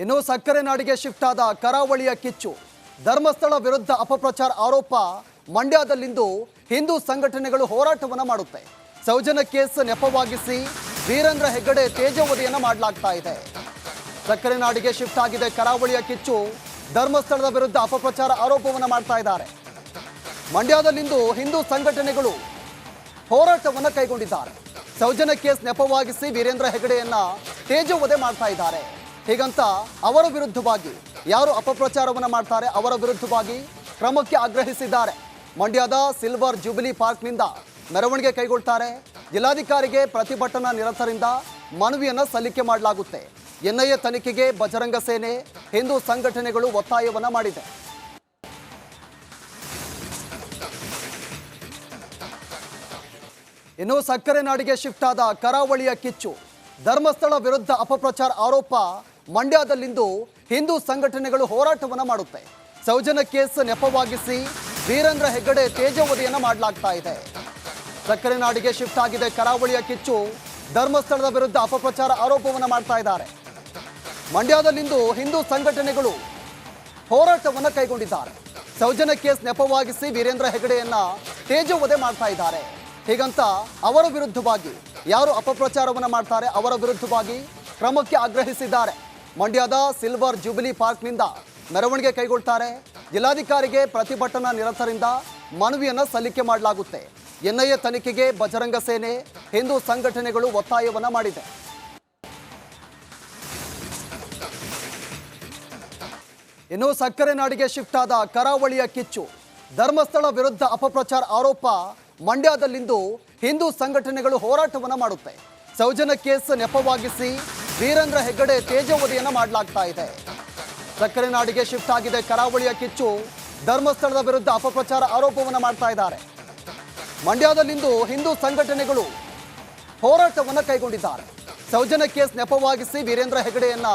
ಇನ್ನು ಸಕ್ಕರೆ ನಾಡಿಗೆ ಶಿಫ್ಟ್ ಆದ ಕರಾವಳಿಯ ಕಿಚ್ಚು. ಧರ್ಮಸ್ಥಳ ವಿರುದ್ಧ ಅಪಪ್ರಚಾರ ಆರೋಪ, ಮಂಡ್ಯದಲ್ಲಿಂದು ಹಿಂದೂ ಸಂಘಟನೆಗಳು ಹೋರಾಟವನ್ನು ಮಾಡುತ್ತೆ. ಸೌಜನ್ಯ ಕೇಸ್ ನೆಪವಾಗಿಸಿ ವೀರೇಂದ್ರ ಹೆಗ್ಗಡೆ ತೇಜೋವಧಿಯನ್ನ ಮಾಡಲಾಗ್ತಾ ಇದೆ. ಸಕ್ಕರೆ ನಾಡಿಗೆ ಶಿಫ್ಟ್ ಆಗಿದೆ ಕರಾವಳಿಯ ಕಿಚ್ಚು. ಧರ್ಮಸ್ಥಳದ ವಿರುದ್ಧ ಅಪಪ್ರಚಾರ ಆರೋಪವನ್ನು ಮಾಡ್ತಾ ಇದ್ದಾರೆ. ಮಂಡ್ಯದಲ್ಲಿಂದು ಹಿಂದೂ ಸಂಘಟನೆಗಳು ಹೋರಾಟವನ್ನು ಕೈಗೊಂಡಿದ್ದಾರೆ. ಸೌಜನ್ಯ ಕೇಸ್ ನೆಪವಾಗಿಸಿ ವೀರೇಂದ್ರ ಹೆಗ್ಗಡೆಯನ್ನ ತೇಜೋವಧೆ ಮಾಡ್ತಾ ಇದ್ದಾರೆ. ಹೀಗಂತ ಅವರ ವಿರುದ್ಧವಾಗಿ ಯಾರು ಅಪಪ್ರಚಾರವನ್ನು ಮಾಡ್ತಾರೆ ಅವರ ವಿರುದ್ಧವಾಗಿ ಕ್ರಮಕ್ಕೆ ಆಗ್ರಹಿಸಿದ್ದಾರೆ. ಮಂಡ್ಯದ ಸಿಲ್ವರ್ ಜುಬಿಲಿ ಪಾರ್ಕ್ನಿಂದ ಮೆರವಣಿಗೆ ಕೈಗೊಳ್ತಾರೆ. ಜಿಲ್ಲಾಧಿಕಾರಿಗೆ ಪ್ರತಿಭಟನಾ ನಿರತರಿಂದ ಮನವಿಯನ್ನು ಸಲ್ಲಿಕೆ ಮಾಡಲಾಗುತ್ತೆ. ಎನ್ಐಎ ತನಿಖೆಗೆ ಬಜರಂಗ ಸೇನೆ, ಹಿಂದೂ ಸಂಘಟನೆಗಳು ಒತ್ತಾಯವನ್ನು ಮಾಡಿದೆ. ಇನ್ನು ಸಕ್ಕರೆ ನಾಡಿಗೆ ಶಿಫ್ಟ್ ಆದ ಕರಾವಳಿಯ ಕಿಚ್ಚು. ಧರ್ಮಸ್ಥಳ ವಿರುದ್ಧ ಅಪಪ್ರಚಾರ ಆರೋಪ ಮಂಡ್ಯದಲ್ಲಿಂದು ಹಿಂದೂ ಸಂಘಟನೆಗಳು ಹೋರಾಟವನ್ನು ಮಾಡುತ್ತೆ. ಸೌಜನ್ಯ ಕೇಸ್ ನೆಪವಾಗಿಸಿ ವೀರೇಂದ್ರ ಹೆಗ್ಗಡೆ ತೇಜವಧಿಯನ್ನು ಮಾಡಲಾಗ್ತಾ ಇದೆ. ಸಕ್ಕರೆ ನಾಡಿಗೆ ಶಿಫ್ಟ್ ಆಗಿದೆ ಕರಾವಳಿಯ ಕಿಚ್ಚು. ಧರ್ಮಸ್ಥಳದ ವಿರುದ್ಧ ಅಪಪ್ರಚಾರ ಆರೋಪವನ್ನು ಮಾಡ್ತಾ ಇದ್ದಾರೆ. ಮಂಡ್ಯದಲ್ಲಿಂದು ಹಿಂದೂ ಸಂಘಟನೆಗಳು ಹೋರಾಟವನ್ನು ಕೈಗೊಂಡಿದ್ದಾರೆ. ಸೌಜನ್ಯ ಕೇಸ್ ನೆಪವಾಗಿಸಿ ವೀರೇಂದ್ರ ಹೆಗ್ಗಡೆಯನ್ನ ತೇಜೋವಧೆ ಮಾಡ್ತಾ ಇದ್ದಾರೆ. ಹೀಗಂತ ಅವರ ವಿರುದ್ಧವಾಗಿ ಯಾರು ಅಪಪ್ರಚಾರವನ್ನು ಮಾಡ್ತಾರೆ ಅವರ ವಿರುದ್ಧವಾಗಿ ಕ್ರಮಕ್ಕೆ ಆಗ್ರಹಿಸಿದ್ದಾರೆ. ಮಂಡ್ಯದ ಸಿಲ್ವರ್ ಜುಬಿಲಿ ಪಾರ್ಕ್ನಿಂದ ಮೆರವಣಿಗೆ ಕೈಗೊಳ್ತಾರೆ. ಜಿಲ್ಲಾಧಿಕಾರಿಗೆ ಪ್ರತಿಭಟನಾ ನಿರತರಿಂದ ಮನವಿಯನ್ನು ಸಲ್ಲಿಕೆ ಮಾಡಲಾಗುತ್ತೆ. ಎನ್ಐಎ ತನಿಖೆಗೆ ಬಜರಂಗ ಸೇನೆ, ಹಿಂದೂ ಸಂಘಟನೆಗಳು ಒತ್ತಾಯವನ್ನು ಮಾಡಿದೆ. ಇನ್ನು ಸಕ್ಕರೆ ನಾಡಿಗೆ ಶಿಫ್ಟ್ ಆದ ಕರಾವಳಿಯ ಕಿಚ್ಚು. ಧರ್ಮಸ್ಥಳ ವಿರುದ್ಧ ಅಪಪ್ರಚಾರ ಆರೋಪ ಮಂಡ್ಯದಲ್ಲಿಂದು ಹಿಂದೂ ಸಂಘಟನೆಗಳು ಹೋರಾಟವನ್ನ ಮಾಡುತ್ತೆ. ಸೌಜನ್ಯ ಕೇಸ್ ನೆಪವಾಗಿಸಿ ವೀರೇಂದ್ರ ಹೆಗ್ಗಡೆ ತೇಜೋವಧಿಯನ್ನ ಮಾಡಲಾಗ್ತಾ ಇದೆ. ಸಕ್ಕರೆ ನಾಡಿಗೆ ಶಿಫ್ಟ್ ಆಗಿದೆ ಕರಾವಳಿಯ ಕಿಚ್ಚು. ಧರ್ಮಸ್ಥಳದ ವಿರುದ್ಧ ಅಪಪ್ರಚಾರ ಆರೋಪವನ್ನು ಮಾಡ್ತಾ ಇದ್ದಾರೆ. ಮಂಡ್ಯದಲ್ಲಿಂದು ಹಿಂದೂ ಸಂಘಟನೆಗಳು ಹೋರಾಟವನ್ನು ಕೈಗೊಂಡಿದ್ದಾರೆ. ಸೌಜನ್ಯ ಕೇಸ್ ನೆಪವಾಗಿಸಿ ವೀರೇಂದ್ರ ಹೆಗಡೆಯನ್ನ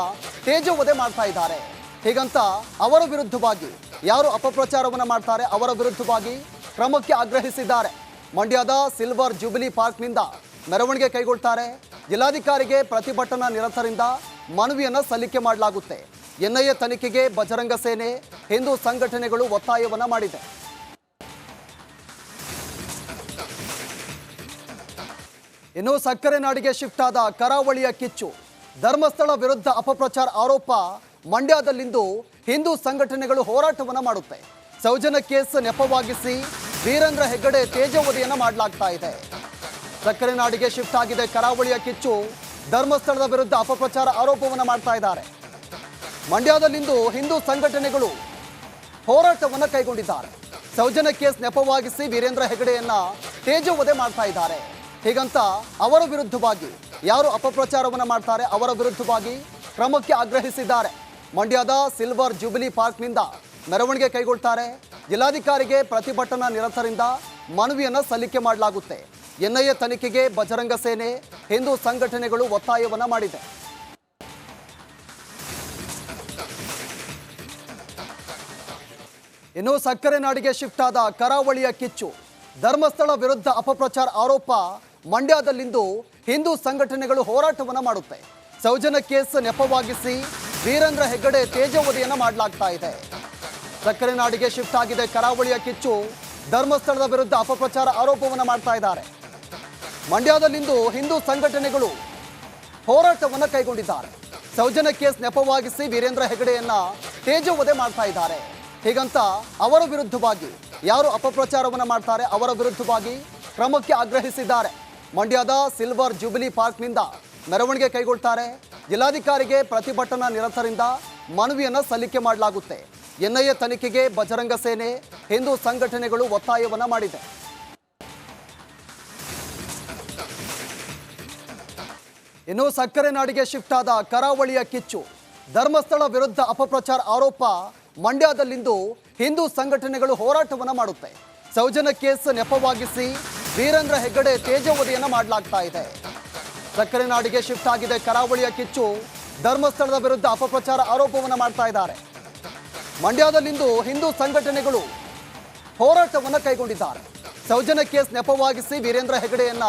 ತೇಜೋವಧೆ ಮಾಡ್ತಾ ಇದ್ದಾರೆ. ಹೀಗಂತ ಅವರ ವಿರುದ್ಧವಾಗಿ ಯಾರು ಅಪಪ್ರಚಾರವನ್ನು ಮಾಡ್ತಾರೆ ಅವರ ವಿರುದ್ಧವಾಗಿ ಕ್ರಮಕ್ಕೆ ಆಗ್ರಹಿಸಿದ್ದಾರೆ. ಮಂಡ್ಯದ ಸಿಲ್ವರ್ ಜುಬಿಲಿ ಪಾರ್ಕ್ನಿಂದ ಮೆರವಣಿಗೆ ಕೈಗೊಳ್ತಾರೆ. ಜಿಲ್ಲಾಧಿಕಾರಿಗೆ ಪ್ರತಿಭಟನಾ ನಿರತರಿಂದ ಮನವಿಯನ್ನು ಸಲ್ಲಿಕೆ ಮಾಡಲಾಗುತ್ತೆ. ಎನ್ಐಎ ತನಿಖೆಗೆ ಬಜರಂಗ ಸೇನೆ, ಹಿಂದೂ ಸಂಘಟನೆಗಳು ಒತ್ತಾಯವನ್ನು ಮಾಡಿದೆ. ಇನ್ನು ಸಕ್ಕರೆ ನಾಡಿಗೆ ಶಿಫ್ಟ್ ಆದ ಕರಾವಳಿಯ ಕಿಚ್ಚು. ಧರ್ಮಸ್ಥಳ ವಿರುದ್ಧ ಅಪಪ್ರಚಾರ ಆರೋಪ ಮಂಡ್ಯದಲ್ಲಿಂದು ಹಿಂದೂ ಸಂಘಟನೆಗಳು ಹೋರಾಟವನ್ನು ಮಾಡುತ್ತೆ. ಸೌಜನ್ಯ ಕೇಸ್ ನೆಪವಾಗಿಸಿ ವೀರೇಂದ್ರ ಹೆಗ್ಗಡೆ ತೇಜವದಿಯನ್ನು ಮಾಡಲಾಗ್ತಾ ಇದೆ. ಸಕ್ಕರೆ ನಾಡಿಗೆ ಶಿಫ್ಟ್ ಆಗಿದೆ ಕರಾವಳಿಯ ಕಿಚ್ಚು. ಧರ್ಮಸ್ಥಳದ ವಿರುದ್ಧ ಅಪಪ್ರಚಾರ ಆರೋಪವನ್ನು ಮಾಡ್ತಾ ಇದ್ದಾರೆ. ಮಂಡ್ಯದಲ್ಲಿಂದು ಹಿಂದೂ ಸಂಘಟನೆಗಳು ಹೋರಾಟವನ್ನು ಕೈಗೊಂಡಿದ್ದಾರೆ. ಸೌಜನ್ಯ ಕೇಸ್ ನೆಪವಾಗಿಸಿ ವೀರೇಂದ್ರ ಹೆಗಡೆಯನ್ನ ತೇಜೋವಧೆ ಮಾಡ್ತಾ ಇದ್ದಾರೆ. ಹೀಗಂತ ಅವರ ವಿರುದ್ಧವಾಗಿ ಯಾರು ಅಪಪ್ರಚಾರವನ್ನು ಮಾಡ್ತಾರೆ ಅವರ ವಿರುದ್ಧವಾಗಿ ಕ್ರಮಕ್ಕೆ ಆಗ್ರಹಿಸಿದ್ದಾರೆ. ಮಂಡ್ಯದ ಸಿಲ್ವರ್ ಜುಬಿಲಿ ಪಾರ್ಕ್ನಿಂದ ಮೆರವಣಿಗೆ ಕೈಗೊಳ್ತಾರೆ. ಜಿಲ್ಲಾಧಿಕಾರಿಗೆ ಪ್ರತಿಭಟನಾ ನಿರತರಿಂದ ಮನವಿಯನ್ನು ಸಲ್ಲಿಕೆ ಮಾಡಲಾಗುತ್ತೆ. ಎನ್ಐಎ ತನಿಖೆಗೆ ಬಜರಂಗ ಸೇನೆ, ಹಿಂದೂ ಸಂಘಟನೆಗಳು ಒತ್ತಾಯವನ್ನು ಮಾಡಿದೆ. ಇನ್ನು ಸಕ್ಕರೆ ನಾಡಿಗೆ ಶಿಫ್ಟ್ ಆದ ಕರಾವಳಿಯ ಕಿಚ್ಚು. ಧರ್ಮಸ್ಥಳ ವಿರುದ್ಧ ಅಪಪ್ರಚಾರ ಆರೋಪ ಮಂಡ್ಯದಲ್ಲಿಂದು ಹಿಂದೂ ಸಂಘಟನೆಗಳು ಹೋರಾಟವನ್ನು ಮಾಡುತ್ತೆ. ಸೌಜನ್ಯ ಕೇಸ್ ನೆಪವಾಗಿಸಿ ವೀರೇಂದ್ರ ಹೆಗ್ಗಡೆ ತೇಜೋವಧಿಯನ್ನ ಮಾಡಲಾಗ್ತಾ ಇದೆ. ಸಕ್ಕರೆ ನಾಡಿಗೆ ಶಿಫ್ಟ್ ಆಗಿದೆ. ಕರಾವಳಿಯ ಕಿಚ್ಚು ಧರ್ಮಸ್ಥಳದ ವಿರುದ್ಧ ಅಪಪ್ರಚಾರ ಆರೋಪವನ್ನು ಮಾಡ್ತಾ ಇದ್ದಾರೆ. ಮಂಡ್ಯದಲ್ಲಿಂದು ಹಿಂದೂ ಸಂಘಟನೆಗಳು ಹೋರಾಟವನ್ನು ಕೈಗೊಂಡಿದ್ದಾರೆ. ಸೌಜನ್ಯ ಕೇಸ್ ನೆಪವಾಗಿಸಿ ವೀರೇಂದ್ರ ಹೆಗಡೆಯನ್ನ ತೇಜೋವಧೆ ಮಾಡ್ತಾ ಇದ್ದಾರೆ. ಹೀಗಂತ ಅವರ ವಿರುದ್ಧವಾಗಿ ಯಾರು ಅಪಪ್ರಚಾರವನ್ನು ಮಾಡ್ತಾರೆ ಅವರ ವಿರುದ್ಧವಾಗಿ ಕ್ರಮಕ್ಕೆ ಆಗ್ರಹಿಸಿದ್ದಾರೆ. ಮಂಡ್ಯದ ಸಿಲ್ವರ್ ಜುಬಿಲಿ ಪಾರ್ಕ್ನಿಂದ ಮೆರವಣಿಗೆ ಕೈಗೊಳ್ತಾರೆ. ಜಿಲ್ಲಾಧಿಕಾರಿಗೆ ಪ್ರತಿಭಟನಾ ನಿರತರಿಂದ ಮನವಿಯನ್ನು ಸಲ್ಲಿಕೆ ಮಾಡಲಾಗುತ್ತೆ. ಎನ್ಐಎ ತನಿಖೆಗೆ ಬಜರಂಗ ಸೇನೆ, ಹಿಂದೂ ಸಂಘಟನೆಗಳು ಒತ್ತಾಯವನ್ನ ಮಾಡಿದೆ. ಇನ್ನು ಸಕ್ಕರೆ ನಾಡಿಗೆ ಶಿಫ್ಟ್ ಆದ ಕರಾವಳಿಯ ಕಿಚ್ಚು. ಧರ್ಮಸ್ಥಳ ವಿರುದ್ಧ ಅಪಪ್ರಚಾರ ಆರೋಪ, ಮಂಡ್ಯದಲ್ಲಿಂದು ಹಿಂದೂ ಸಂಘಟನೆಗಳು ಹೋರಾಟವನ್ನ ಮಾಡುತ್ತೆ. ಸೌಜನ್ಯ ಕೇಸ್ ನೆಪವಾಗಿಸಿ ವೀರೇಂದ್ರ ಹೆಗ್ಗಡೆ ತೇಜೋವಧಿಯನ್ನ ಮಾಡಲಾಗ್ತಾ ಇದೆ. ಸಕ್ಕರೆ ನಾಡಿಗೆ ಶಿಫ್ಟ್ ಆಗಿದೆ ಕರಾವಳಿಯ ಕಿಚ್ಚು. ಧರ್ಮಸ್ಥಳದ ವಿರುದ್ಧ ಅಪಪ್ರಚಾರ ಆರೋಪವನ್ನು ಮಾಡ್ತಾ ಇದ್ದಾರೆ. ಮಂಡ್ಯದಲ್ಲಿಂದು ಹಿಂದೂ ಸಂಘಟನೆಗಳು ಹೋರಾಟವನ್ನು ಕೈಗೊಂಡಿದ್ದಾರೆ. ಸೌಜನ್ಯ ಕೇಸ್ ನೆಪವಾಗಿಸಿ ವೀರೇಂದ್ರ ಹೆಗಡೆಯನ್ನ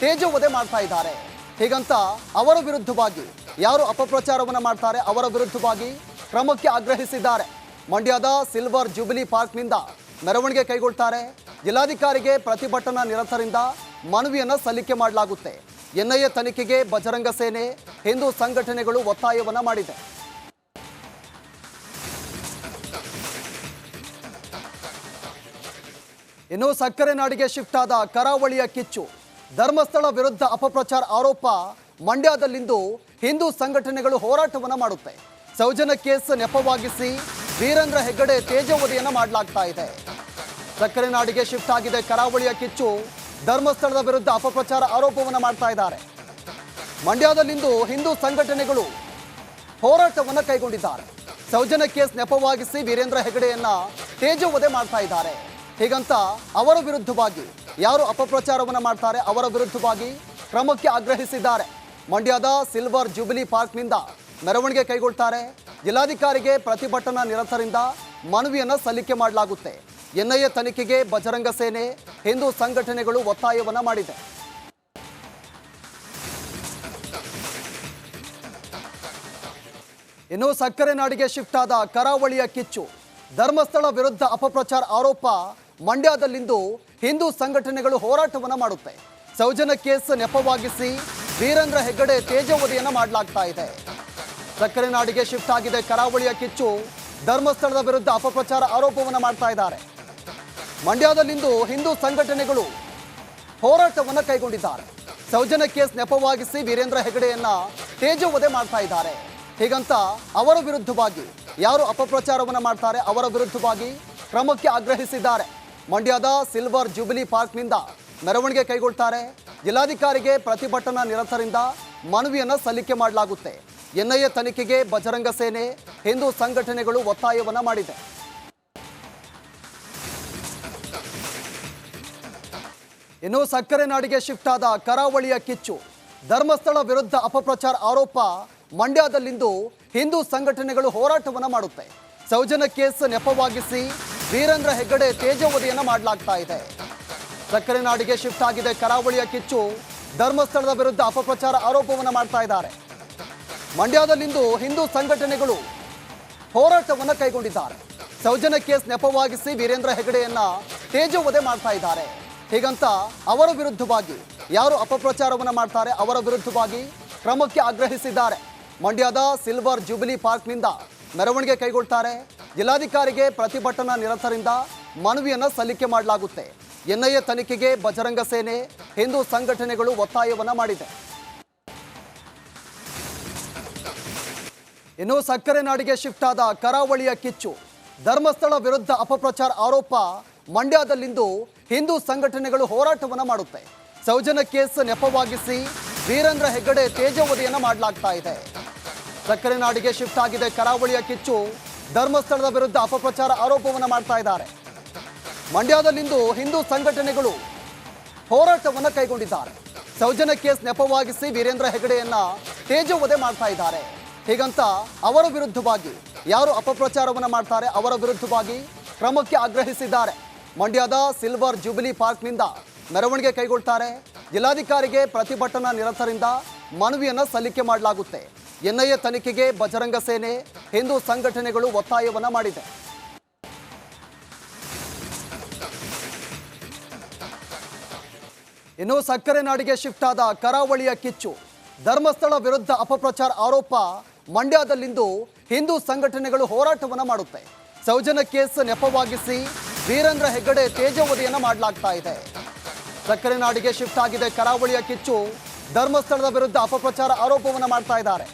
ತೇಜೋವಧೆ ಮಾಡ್ತಾ ಇದ್ದಾರೆ. ಹೀಗಂತ ಅವರ ವಿರುದ್ಧವಾಗಿ ಯಾರು ಅಪಪ್ರಚಾರವನ್ನು ಮಾಡ್ತಾರೆ ಅವರ ವಿರುದ್ಧವಾಗಿ ಕ್ರಮಕ್ಕೆ ಆಗ್ರಹಿಸಿದ್ದಾರೆ. ಮಂಡ್ಯದ ಸಿಲ್ವರ್ ಜುಬಿಲಿ ಪಾರ್ಕ್ನಿಂದ ಮೆರವಣಿಗೆ ಕೈಗೊಳ್ತಾರೆ. ಜಿಲ್ಲಾಧಿಕಾರಿಗೆ ಪ್ರತಿಭಟನಾ ನಿರತರಿಂದ ಮನವಿಯನ್ನು ಸಲ್ಲಿಕೆ ಮಾಡಲಾಗುತ್ತೆ. ಎನ್ಐಎ ತನಿಖೆಗೆ ಬಜರಂಗ ಸೇನೆ, ಹಿಂದೂ ಸಂಘಟನೆಗಳು ಒತ್ತಾಯವನ್ನು ಮಾಡಿದೆ. ಇನ್ನು ಸಕ್ಕರೆ ನಾಡಿಗೆ ಶಿಫ್ಟ್ ಆದ ಕರಾವಳಿಯ ಕಿಚ್ಚು. ಧರ್ಮಸ್ಥಳ ವಿರುದ್ಧ ಅಪಪ್ರಚಾರ ಆರೋಪ. ಮಂಡ್ಯದಲ್ಲಿಂದು ಹಿಂದೂ ಸಂಘಟನೆಗಳು ಹೋರಾಟವನ್ನು ಮಾಡುತ್ತೆ. ಸೌಜನ ಕೇಸ್ ನೆಪವಾಗಿಸಿ ವೀರೇಂದ್ರ ಹೆಗ್ಗಡೆ ತೇಜೋವಧಿಯನ್ನು ಮಾಡಲಾಗ್ತಾ ಇದೆ. ಸಕ್ಕರೆ ನಾಡಿಗೆ ಶಿಫ್ಟ್ ಆಗಿದೆ ಕರಾವಳಿಯ ಕಿಚ್ಚು. ಧರ್ಮಸ್ಥಳದ ವಿರುದ್ಧ ಅಪಪ್ರಚಾರ ಆರೋಪವನ್ನು ಮಾಡ್ತಾ ಇದ್ದಾರೆ. ಮಂಡ್ಯದಲ್ಲಿಂದು ಹಿಂದೂ ಸಂಘಟನೆಗಳು ಹೋರಾಟವನ್ನು ಕೈಗೊಂಡಿದ್ದಾರೆ. ಸೌಜನ್ಯ ಕೇಸ್ ನೆಪವಾಗಿಸಿ ವೀರೇಂದ್ರ ಹೆಗಡೆಯನ್ನ ತೇಜೋವದೆ ಮಾಡ್ತಾ ಇದ್ದಾರೆ. ಹೀಗಂತ ಅವರ ವಿರುದ್ಧವಾಗಿ ಯಾರು ಅಪಪ್ರಚಾರವನ್ನು ಮಾಡ್ತಾರೆ ಅವರ ವಿರುದ್ಧವಾಗಿ ಕ್ರಮಕ್ಕೆ ಆಗ್ರಹಿಸಿದ್ದಾರೆ. ಮಂಡ್ಯದ ಸಿಲ್ವರ್ ಜುಬಿಲಿ ಪಾರ್ಕ್ನಿಂದ ಮೆರವಣಿಗೆ ಕೈಗೊಳ್ತಾರೆ. ಜಿಲ್ಲಾಧಿಕಾರಿಗೆ ಪ್ರತಿಭಟನಾ ನಿರತರಿಂದ ಮನವಿಯನ್ನು ಸಲ್ಲಿಕೆ ಮಾಡಲಾಗುತ್ತೆ. ಎನ್ಐಎ ತನಿಖೆಗೆ ಬಜರಂಗ ಸೇನೆ, ಹಿಂದೂ ಸಂಘಟನೆಗಳು ಒತ್ತಾಯವನ್ನು ಮಾಡಿದೆ. ಇನ್ನು ಸಕ್ಕರೆ ನಾಡಿಗೆ ಶಿಫ್ಟ್ ಆದ ಕರಾವಳಿಯ ಕಿಚ್ಚು. ಧರ್ಮಸ್ಥಳ ವಿರುದ್ಧ ಅಪಪ್ರಚಾರ ಆರೋಪ ಮಂಡ್ಯದಲ್ಲಿಂದು ಹಿಂದೂ ಸಂಘಟನೆಗಳು ಹೋರಾಟವನ್ನು ಮಾಡುತ್ತೆ. ಸೌಜನ ಕೇಸ್ ನೆಪವಾಗಿಸಿ ವೀರೇಂದ್ರ ಹೆಗ್ಗಡೆ ತೇಜೋವಧಿಯನ್ನು ಮಾಡಲಾಗ್ತಾ ಇದೆ. ಸಕ್ಕರೆ ನಾಡಿಗೆ ಶಿಫ್ಟ್ ಆಗಿದೆ ಕರಾವಳಿಯ ಕಿಚ್ಚು. ಧರ್ಮಸ್ಥಳದ ವಿರುದ್ಧ ಅಪಪ್ರಚಾರ ಆರೋಪವನ್ನು ಮಾಡ್ತಾ ಇದ್ದಾರೆ. ಮಂಡ್ಯದಲ್ಲಿಂದು ಹಿಂದೂ ಸಂಘಟನೆಗಳು ಹೋರಾಟವನ್ನು ಕೈಗೊಂಡಿದ್ದಾರೆ. ಸೌಜನ ಕೇಸ್ ನೆಪವಾಗಿಸಿ ವೀರೇಂದ್ರ ಹೆಗಡೆಯನ್ನ ತೇಜೋವಧೆ ಮಾಡ್ತಾ ಇದ್ದಾರೆ. ಹೀಗಂತ ಅವರ ವಿರುದ್ಧವಾಗಿ ಯಾರು ಅಪಪ್ರಚಾರವನ್ನು ಮಾಡ್ತಾರೆ ಅವರ ವಿರುದ್ಧವಾಗಿ ಕ್ರಮಕ್ಕೆ ಆಗ್ರಹಿಸಿದ್ದಾರೆ. ಮಂಡ್ಯದ ಸಿಲ್ವರ್ ಜುಬಿಲಿ ಪಾರ್ಕ್ನಿಂದ ಮೆರವಣಿಗೆ ಕೈಗೊಳ್ತಾರೆ. ಜಿಲ್ಲಾಧಿಕಾರಿಗೆ ಪ್ರತಿಭಟನಾ ನಿರತರಿಂದ ಮನವಿಯನ್ನು ಸಲ್ಲಿಕೆ ಮಾಡಲಾಗುತ್ತೆ. ಎನ್ಐಎ ತನಿಖೆಗೆ ಬಜರಂಗ ಸೇನೆ, ಹಿಂದೂ ಸಂಘಟನೆಗಳು ಒತ್ತಾಯವನ್ನು ಮಾಡಿದೆ. ಇನ್ನು ಸಕ್ಕರೆ ನಾಡಿಗೆ ಶಿಫ್ಟ್ ಆದ ಕರಾವಳಿಯ ಕಿಚ್ಚು. ಧರ್ಮಸ್ಥಳ ವಿರುದ್ಧ ಅಪಪ್ರಚಾರ ಆರೋಪ ಮಂಡ್ಯದಲ್ಲಿಂದು ಹಿಂದೂ ಸಂಘಟನೆಗಳು ಹೋರಾಟವನ್ನು ಮಾಡುತ್ತೆ. ಸೌಜನ್ಯ ಕೇಸ್ ನೆಪವಾಗಿಸಿ ವೀರೇಂದ್ರ ಹೆಗ್ಗಡೆ ತೇಜೋವಧಿಯನ್ನು ಮಾಡಲಾಗ್ತಾ ಇದೆ. ಸಕ್ಕರೆ ನಾಡಿಗೆ ಶಿಫ್ಟ್ ಆಗಿದೆ ಕರಾವಳಿಯ ಕಿಚ್ಚು. ಧರ್ಮಸ್ಥಳದ ವಿರುದ್ಧ ಅಪಪ್ರಚಾರ ಆರೋಪವನ್ನು ಮಾಡ್ತಾ ಇದ್ದಾರೆ. ಮಂಡ್ಯದಲ್ಲಿಂದು ಹಿಂದೂ ಸಂಘಟನೆಗಳು ಹೋರಾಟವನ್ನು ಕೈಗೊಂಡಿದ್ದಾರೆ. ಸೌಜನ್ಯ ಕೇಸ್ ನೆಪವಾಗಿಸಿ ವೀರೇಂದ್ರ ಹೆಗಡೆಯನ್ನ ತೇಜೋವಧೆ ಮಾಡ್ತಾ ಇದ್ದಾರೆ. ಹೀಗಂತ ಅವರ ವಿರುದ್ಧವಾಗಿ ಯಾರು ಅಪಪ್ರಚಾರವನ್ನು ಮಾಡ್ತಾರೆ ಅವರ ವಿರುದ್ಧವಾಗಿ ಕ್ರಮಕ್ಕೆ ಆಗ್ರಹಿಸಿದ್ದಾರೆ. ಮಂಡ್ಯದ ಸಿಲ್ವರ್ ಜುಬಿಲಿ ಪಾರ್ಕ್ನಿಂದ ಮೆರವಣಿಗೆ ಕೈಗೊಳ್ತಾರೆ. ಜಿಲ್ಲಾಧಿಕಾರಿಗೆ ಪ್ರತಿಭಟನಾ ನಿರತರಿಂದ ಮನವಿಯನ್ನು ಸಲ್ಲಿಕೆ ಮಾಡಲಾಗುತ್ತೆ. ಎನ್ಐಎ ತನಿಖೆಗೆ ಬಜರಂಗ ಸೇನೆ, ಹಿಂದೂ ಸಂಘಟನೆಗಳು ಒತ್ತಾಯವನ್ನು ಮಾಡಿದೆ. ಇನ್ನು ಸಕ್ಕರೆ ನಾಡಿಗೆ ಶಿಫ್ಟ್ ಆದ ಕರಾವಳಿಯ ಕಿಚ್ಚು. ಧರ್ಮಸ್ಥಳ ವಿರುದ್ಧ ಅಪಪ್ರಚಾರ ಆರೋಪ ಮಂಡ್ಯದಲ್ಲಿಂದು ಹಿಂದೂ ಸಂಘಟನೆಗಳು ಹೋರಾಟವನ್ನು ಮಾಡುತ್ತೆ. ಸೌಜನ್ಯ ಕೇಸ್ ನೆಪವಾಗಿಸಿ ವೀರೇಂದ್ರ ಹೆಗ್ಗಡೆ ತೇಜೋವಧಿಯನ್ನು ಮಾಡಲಾಗ್ತಾ ಇದೆ. ಸಕ್ಕರೆ ನಾಡಿಗೆ ಶಿಫ್ಟ್ ಆಗಿದೆ ಕರಾವಳಿಯ ಕಿಚ್ಚು. ಧರ್ಮಸ್ಥಳದ ವಿರುದ್ಧ ಅಪಪ್ರಚಾರ ಆರೋಪವನ್ನು ಮಾಡ್ತಾ ಇದ್ದಾರೆ. ಮಂಡ್ಯದಲ್ಲಿಂದು ಹಿಂದೂ ಸಂಘಟನೆಗಳು ಹೋರಾಟವನ್ನು ಕೈಗೊಂಡಿದ್ದಾರೆ. ಸೌಜನ್ಯ ಕೇಸ್ ನೆಪವಾಗಿಸಿ ವೀರೇಂದ್ರ ಹೆಗಡೆಯನ್ನ ತೇಜೋವಧೆ ಮಾಡ್ತಾ ಇದ್ದಾರೆ. ಹೀಗಂತ ಅವರ ವಿರುದ್ಧವಾಗಿ ಯಾರು ಅಪಪ್ರಚಾರವನ್ನು ಮಾಡ್ತಾರೆ ಅವರ ವಿರುದ್ಧವಾಗಿ ಕ್ರಮಕ್ಕೆ ಆಗ್ರಹಿಸಿದ್ದಾರೆ. ಮಂಡ್ಯದ ಸಿಲ್ವರ್ ಜುಬಿಲಿ ಪಾರ್ಕ್ನಿಂದ ಮೆರವಣಿಗೆ ಕೈಗೊಳ್ತಾರೆ. ಜಿಲ್ಲಾಧಿಕಾರಿಗೆ ಪ್ರತಿಭಟನಾ ನಿರತರಿಂದ ಮನವಿಯನ್ನು ಸಲ್ಲಿಕೆ ಮಾಡಲಾಗುತ್ತೆ. ಎನ್ಐಎ ತನಿಖೆಗೆ ಬಜರಂಗ ಸೇನೆ, ಹಿಂದೂ ಸಂಘಟನೆಗಳು ಒತ್ತಾಯವನ್ನ ಮಾಡಿದೆ. ಇನ್ನು ಸಕ್ಕರೆ ನಾಡಿಗೆ ಶಿಫ್ಟ್ ಆದ ಕರಾವಳಿಯ ಕಿಚ್ಚು. ಧರ್ಮಸ್ಥಳ ವಿರುದ್ಧ ಅಪಪ್ರಚಾರ ಆರೋಪ ಮಂಡ್ಯದಲ್ಲಿಂದು ಹಿಂದೂ ಸಂಘಟನೆಗಳು ಹೋರಾಟವನ್ನು ಮಾಡುತ್ತೆ. ಸೌಜನ್ಯ ಕೇಸ್ ನೆಪವಾಗಿಸಿ ವೀರೇಂದ್ರ ಹೆಗ್ಗಡೆ ತೇಜೋವಧಿಯನ್ನು ಮಾಡಲಾಗ್ತಾ ಇದೆ. ಸಕ್ಕರೆ ನಾಡಿಗೆ ಶಿಫ್ಟ್ ಆಗಿದೆ ಕರಾವಳಿಯ ಕಿಚ್ಚು. ಧರ್ಮಸ್ಥಳದ ವಿರುದ್ಧ ಅಪಪ್ರಚಾರ ಆರೋಪವನ್ನು ಮಾಡ್ತಾ ಇದ್ದಾರೆ.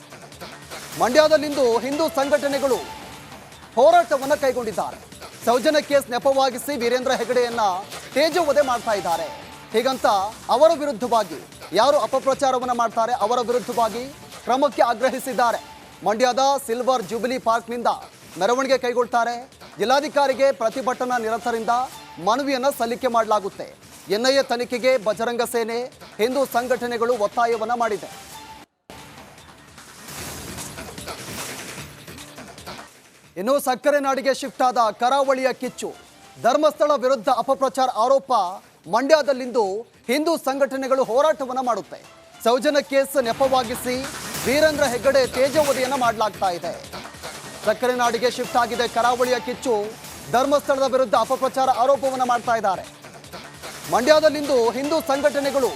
ಮಂಡ್ಯದಲ್ಲಿಂದು ಹಿಂದೂ ಸಂಘಟನೆಗಳು ಹೋರಾಟವನ್ನು ಕೈಗೊಂಡಿದ್ದಾರೆ. ಸೌಜನ್ಯ ಕೇಸ್ ನೆಪವಾಗಿಸಿ ವೀರೇಂದ್ರ ಹೆಗಡೆಯನ್ನ ತೇಜೋವಧೆ ಮಾಡ್ತಾ ಇದ್ದಾರೆ. ಹೀಗಂತ ಅವರ ವಿರುದ್ಧವಾಗಿ ಯಾರು ಅಪಪ್ರಚಾರವನ್ನು ಮಾಡ್ತಾರೆ ಅವರ ವಿರುದ್ಧವಾಗಿ ಕ್ರಮಕ್ಕೆ ಆಗ್ರಹಿಸಿದ್ದಾರೆ. ಮಂಡ್ಯದ ಸಿಲ್ವರ್ ಜುಬಿಲಿ ಪಾರ್ಕ್ನಿಂದ ಮೆರವಣಿಗೆ ಕೈಗೊಳ್ತಾರೆ. ಜಿಲ್ಲಾಧಿಕಾರಿಗೆ ಪ್ರತಿಭಟನಾ ನಿರತರಿಂದ ಮನವಿಯನ್ನು ಸಲ್ಲಿಕೆ ಮಾಡಲಾಗುತ್ತೆ. ಎನ್ಐಎ ತನಿಖೆಗೆ ಬಜರಂಗ ಸೇನೆ, ಹಿಂದೂ ಸಂಘಟನೆಗಳು ಒತ್ತಾಯವನ್ನು ಮಾಡಿದೆ. ಇನ್ನು ಸಕ್ಕರೆ ನಾಡಿಗೆ ಶಿಫ್ಟ್ ಆದ ಕರಾವಳಿಯ ಕಿಚ್ಚು. ಧರ್ಮಸ್ಥಳ ವಿರುದ್ಧ ಅಪಪ್ರಚಾರ ಆರೋಪ. ಮಂಡ್ಯದಲ್ಲಿಂದು ಹಿಂದೂ ಸಂಘಟನೆಗಳು ಹೋರಾಟವನ್ನು ಮಾಡುತ್ತೆ. ಸೌಜನ ಕೇಸ್ ನೆಪವಾಗಿಸಿ ವೀರೇಂದ್ರ ಹೆಗ್ಗಡೆ ತೇಜೋವಧಿಯನ್ನ ಮಾಡಲಾಗ್ತಾ ಇದೆ. ಸಕ್ಕರೆ ನಾಡಿಗೆ ಶಿಫ್ಟ್ ಆಗಿದೆ ಕರಾವಳಿಯ ಕಿಚ್ಚು. ಧರ್ಮಸ್ಥಳದ ವಿರುದ್ಧ ಅಪಪ್ರಚಾರ ಆರೋಪವನ್ನು ಮಾಡ್ತಾ ಇದ್ದಾರೆ. ಮಂಡ್ಯದಲ್ಲಿಂದು ಹಿಂದೂ ಸಂಘಟನೆಗಳು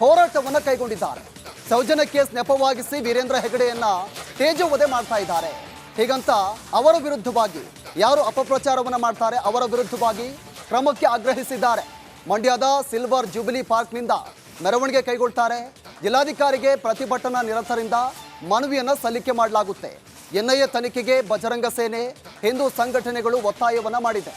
ಹೋರಾಟವನ್ನು ಕೈಗೊಂಡಿದ್ದಾರೆ. ಸೌಜನ್ಯ ಕೇಸ್ ನೆಪವಾಗಿಸಿ ವೀರೇಂದ್ರ ಹೆಗಡೆಯನ್ನ ತೇಜೋವದೆ ಮಾಡ್ತಾ ಇದ್ದಾರೆ. ಹೀಗಂತ ಅವರ ವಿರುದ್ಧವಾಗಿ ಯಾರು ಅಪಪ್ರಚಾರವನ್ನು ಮಾಡ್ತಾರೆ ಅವರ ವಿರುದ್ಧವಾಗಿ ಕ್ರಮಕ್ಕೆ ಆಗ್ರಹಿಸಿದ್ದಾರೆ. ಮಂಡ್ಯದ ಸಿಲ್ವರ್ ಜುಬಿಲಿ ಪಾರ್ಕ್ನಿಂದ ಮೆರವಣಿಗೆ ಕೈಗೊಳ್ತಾರೆ. ಜಿಲ್ಲಾಧಿಕಾರಿಗೆ ಪ್ರತಿಭಟನಾ ನಿರತರಿಂದ ಮನವಿಯನ್ನು ಸಲ್ಲಿಕೆ ಮಾಡಲಾಗುತ್ತೆ. ಎನ್ಐಎ ತನಿಖೆಗೆ ಬಜರಂಗ ಸೇನೆ, ಹಿಂದೂ ಸಂಘಟನೆಗಳು ಒತ್ತಾಯವನ್ನು ಮಾಡಿದೆ.